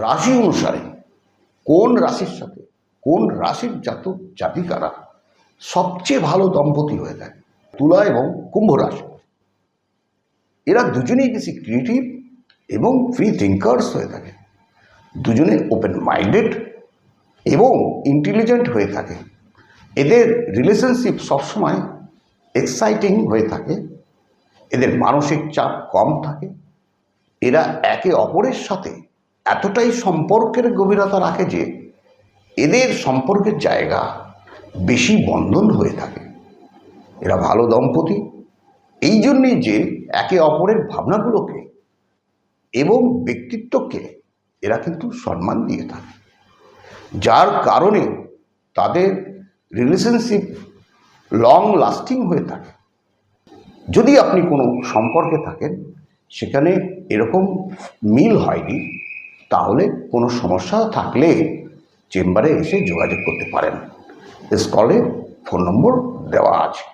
রাশি অনুসারে কোন রাশির সাথে, কোন রাশির জাতক জাতিকারা সবচেয়ে ভালো দম্পতি হয়ে থাকে? তুলা এবং কুম্ভ রাশি। এরা দুজনেই বেশি ক্রিয়েটিভ এবং ফ্রি থিঙ্কার্স হয়ে থাকে। দুজনে ওপেন মাইন্ডেড এবং ইন্টেলিজেন্ট হয়ে থাকে। এদের রিলেশনশিপ সবসময় এক্সাইটিং হয়ে থাকে। এদের মানসিক চাপ কম থাকে। এরা একে অপরের সাথে এতটাই সম্পর্কের গভীরতা রাখে যে এদের সম্পর্কের জায়গা বেশি বন্ধন হয়ে থাকে। এরা ভালো দম্পতি। এই জন্যেই যে একে অপরের ভাবনাগুলোকে এবং ব্যক্তিত্বকে এরা কিন্তু সম্মান দিয়ে থাকে। যার কারণে তাদের রিলেশনশিপ লং লাস্টিং হয়ে থাকে। যদি আপনি কোনো সম্পর্কে থাকেন, সেখানে এরকম মিল হয়নি তাহলে কোনো সমস্যা থাকলে চেম্বারে এসে যোগাযোগ করতে পারেন। স্কলে ফোন নম্বর দেওয়া আছে।